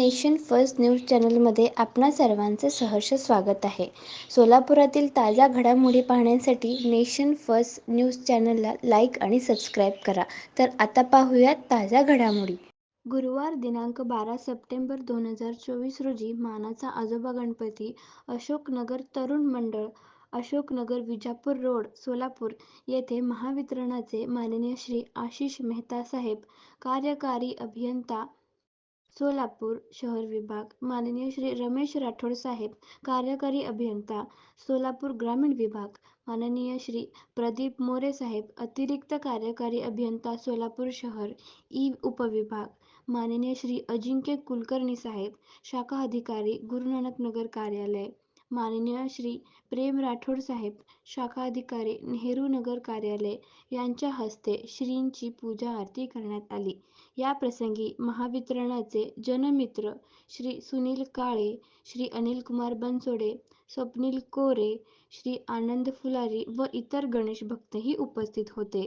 Nation first news चॅनलमध्ये आपणा सर्वांचे सहर्ष स्वागत आहे. सोलापुरातील ताज्या घडामोडी पाहण्यासाठी नेशन फर्स्ट न्यूज चॅनलला लाईक आणि सबस्क्राईब करा. तर आता पाहूयात ताज्या घडामोडी. गुरुवार दिनांक बारा सप्टेंबर दोन हजार चोवीस रोजी मानाचा आजोबा गणपती अशोकनगर तरुण मंडळ अशोकनगर विजापूर रोड सोलापूर येथे महावितरणाचे माननीय श्री आशिष मेहता साहेब कार्यकारी अभियंता सोलापूर शहर विभाग माननीय श्री रमेश राठोड साहेब कार्यकारी अभियंता सोलापूर ग्रामीण विभाग माननीय श्री प्रदीप मोरे साहेब अतिरिक्त कार्यकारी अभियंता सोलापूर शहर ई उपविभाग माननीय श्री अजिंक्य कुलकर्णी साहेब शाखा अधिकारी गुरुनानक नगर कार्यालय. माननीय श्री प्रेम राठोड साहेब शाखा अधिकारी नेहरू नगर कार्यालय यांच्या हस्ते श्रींची पूजा आरती करण्यात आली. या प्रसंगी महावितरणाचे जनमित्र श्री सुनील काळे श्री अनिल कुमार बनसोडे स्वप्नील कोरे श्री आनंद फुलारी व इतर गणेश भक्तही उपस्थित होते.